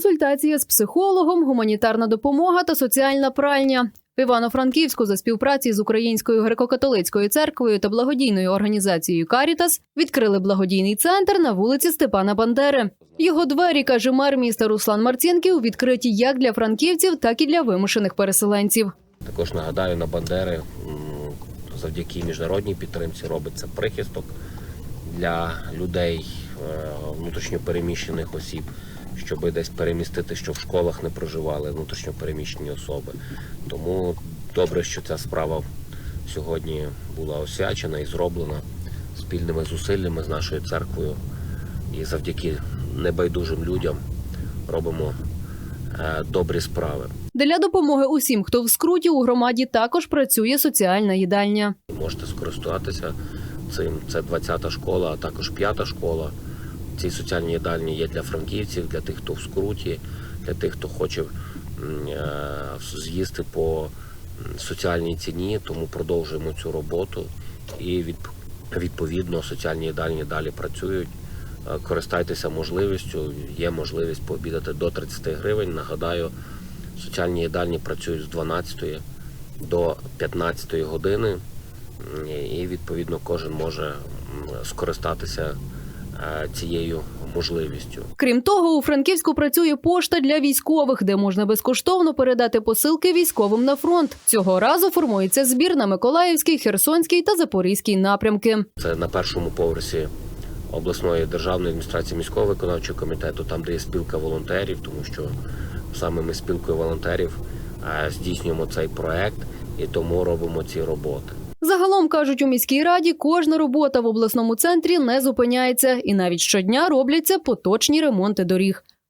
консультація з психологом, гуманітарна допомога та соціальна пральня. В Івано-Франківську за співпраці з Українською греко-католицькою церквою та благодійною організацією Карітас відкрили благодійний центр на вулиці Степана Бандери. Його двері, каже мер міста Руслан Марцінків, відкриті як для франківців, так і для вимушених переселенців. Також нагадаю, на Бандери завдяки міжнародній підтримці робиться прихисток для людей е, внутрішньопереміщених осіб, щоб десь перемістити, що в школах не проживали внутрішньопереміщені особи. Тому добре, що ця справа сьогодні була освячена і зроблена спільними зусиллями з нашою церквою. І завдяки небайдужим людям робимо е, добрі справи. Для допомоги усім, хто в скруті у громаді, також працює соціальна їдальня. Можете скористуватися цим. Це 20-та школа, а також 5-та школа. Ці соціальні їдальні є для франківців, для тих, хто в скруті, для тих, хто хоче е, з'їсти по соціальній ціні, тому продовжуємо цю роботу. І відповідно соціальні їдальні далі працюють. Е, Користайтеся можливістю. Є можливість пообідати до 30 гривень. Нагадаю, соціальні їдальні працюють з 12 до 15 години, і відповідно кожен може скористатися цією можливістю. Крім того, у Франківську працює пошта для військових, де можна безкоштовно передати посилки військовим на фронт. Цього разу формується збір на Миколаївський, Херсонський та Запорізький напрямки. Це на першому поверсі обласної державної адміністрації міського виконавчого комітету, там де є спілка волонтерів, тому що саме ми спілкою волонтерів е, здійснюємо цей проект і тому робимо ці роботи. Загалом кажуть у міській раді, кожна робота в обласному центрі не зупиняється, і навіть щодня робляться поточні ремонти доріг.